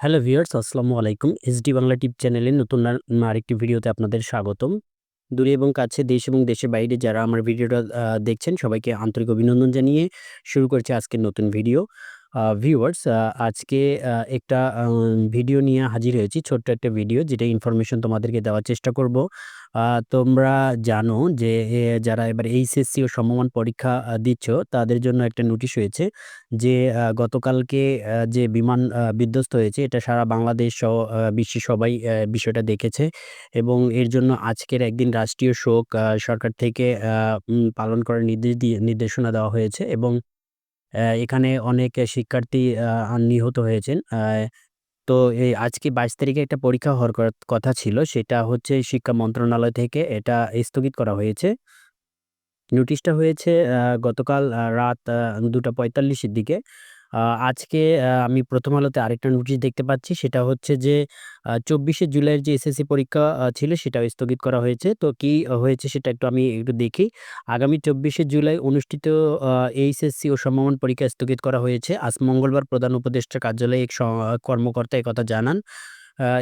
Hello viewers, আসসালামু আলাইকুম। SD Bangla টিপ চ্যানেলে নতুন আরেকটি ভিডিওতে আপনাদের স্বাগতম। দূরে এবং কাছে দেশ এবং দেশের বাইরে যারা আমার ভিডিওটা দেখছেন, সবাইকে আন্তরিক অভিনন্দন জানিয়ে শুরু করছে আজকের নতুন ভিডিও। ভিউয়ার্স আজকে একটা ভিডিও নিয়ে হাজির হয়েছি। ছোট্ট একটা ভিডিও যেটা ইনফরমেশন তোমাদেরকে দেওয়ার চেষ্টা করব। তোমরা জানো যে যারা এবার এইচএসসি ও সমমান পরীক্ষা দিচ্ছ তাদের জন্য একটা নোটিশ হয়েছে যে গতকালকে যে বিমান বিধ্বস্ত হয়েছে এটা সারা বাংলাদেশ সহ আহ, বিশ্বের সবাই বিষয়টা দেখেছে এবং এর জন্য আজকের একদিন রাষ্ট্রীয় শোক সরকার থেকে পালন করার নির্দেশ দিয়ে নির্দেশনা দেওয়া হয়েছে এবং এখানে অনেক শিক্ষার্থী নিহত হয়েছেন। তো এই আজকে বাইশ তারিখে একটা পরীক্ষা হওয়ার কথা ছিল, সেটা হচ্ছে শিক্ষা মন্ত্রণালয় থেকে এটা স্থগিত করা হয়েছে। নোটিশটা হয়েছে গতকাল রাত দুটা পঁয়তাল্লিশের দিকে। আজকে আমি প্রথম আলোতে আরেকটা নোটিশ দেখতে পাচ্ছি। সেটা হচ্ছে যে চব্বিশে জুলাইয়ের যে এসএসসি পরীক্ষা ছিল সেটাও স্থগিত করা হয়েছে। তো কি হয়েছে সেটা একটু আমি একটু দেখি। আগামী চব্বিশে জুলাই অনুষ্ঠিত এইচএসসি ও সমমান পরীক্ষা স্থগিত করা হয়েছে। আজ মঙ্গলবার প্রধান উপদেষ্টা কার্যালয়ে এক কর্মকর্তা একথা জানান।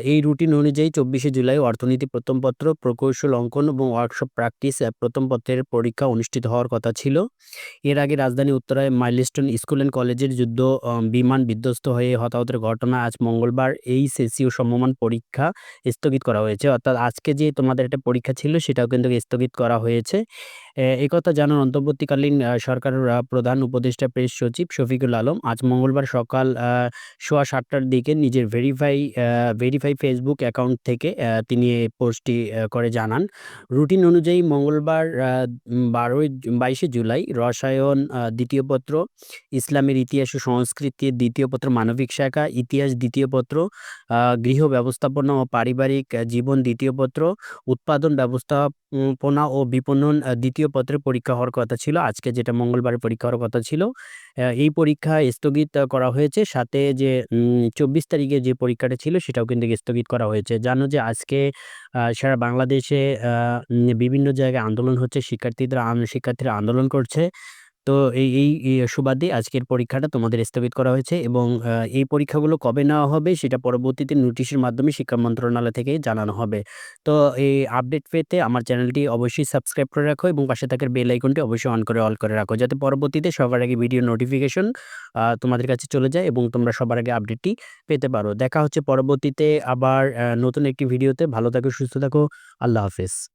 এই রুটিন অনুযায়ী চব্বিশে জুলাই অর্থনীতি প্রথমপত্র প্রকৌশল অঙ্কন এবং ওয়ার্কশপ প্র্যাকটিস প্রথম পত্রের পরীক্ষা অনুষ্ঠিত হওয়ার কথা ছিল। এর আগে রাজধানী উত্তরায় মাইলস্টোন স্কুল অ্যান্ড কলেজের যুদ্ধ বিমান বিধ্বস্ত হয়ে হতাহতের ঘটনা আজ মঙ্গলবার এই সেসিও সমমান পরীক্ষা স্থগিত করা হয়েছে। অর্থাৎ আজকে যে তোমাদের একটা পরীক্ষা ছিল, সেটাও কিন্তু স্থগিত করা হয়েছে। এই কথা জানান অন্তর্বর্তীকালীন সরকারের প্রধান উপদেষ্টা প্রেস সচিব শফিকুল আলম আজ মঙ্গলবার সকাল সোয়া সাতটার দিকে নিজের ভেরিফাই ভেরিফাই ফেসবুক অ্যাকাউন্ট থেকে তিনি এই পোস্টটি করে জানান। রুটিন অনুযায়ী মঙ্গলবার বারোই, বাইশে জুলাই রসায়ন দ্বিতীয় পত্র, ইসলামের ইতিহাস ও সংস্কৃতির দ্বিতীয় পত্র, মানবিক শাখা, ইতিহাস দ্বিতীয় পত্র গৃহ ব্যবস্থাপনা ও পারিবারিক জীবন দ্বিতীয় পত্র, উৎপাদন ব্যবস্থাপনা ও বিপণন দ্বিতীয় পত্রে পরীক্ষা হওয়ার কথা ছিল। আজকে যেটা মঙ্গলবারে পরীক্ষা হওয়ার কথা ছিল এই পরীক্ষা স্থগিত করা হয়েছে। সাথে যে চব্বিশ তারিখে যে পরীক্ষাটা ছিল, সেটাও কিন্তু স্থগিত করা হয়েছে। জানো যে আজকে সারা বাংলাদেশে বিভিন্ন জায়গায় আন্দোলন হচ্ছে। শিক্ষার্থীদের শিক্ষার্থীরা আন্দোলন করছে। তো এই এই সুবাদে আজকের পরীক্ষাটা তোমাদের স্থগিত করা হয়েছে এবং এই পরীক্ষাগুলো কবে নেওয়া হবে সেটা পরবর্তীতে নোটিশের মাধ্যমে শিক্ষা মন্ত্রণালয় থেকে জানানো হবে। তো এই আপডেট পেতে আমার চ্যানেলটি অবশ্যই সাবস্ক্রাইব করে রাখো এবং পাশে থাকার বেল আইকনটি অবশ্যই অন করে অল করে রাখো যাতে পরবর্তীতে সবার আগে ভিডিও নোটিফিকেশন তোমাদের কাছে চলে যায় এবং তোমরা সবার আগে আপডেটটি পেতে পারো। দেখা হচ্ছে পরবর্তীতে আবার নতুন একটি ভিডিওতে ভালো থাকো, সুস্থ থাকো। আল্লাহ হাফেজ।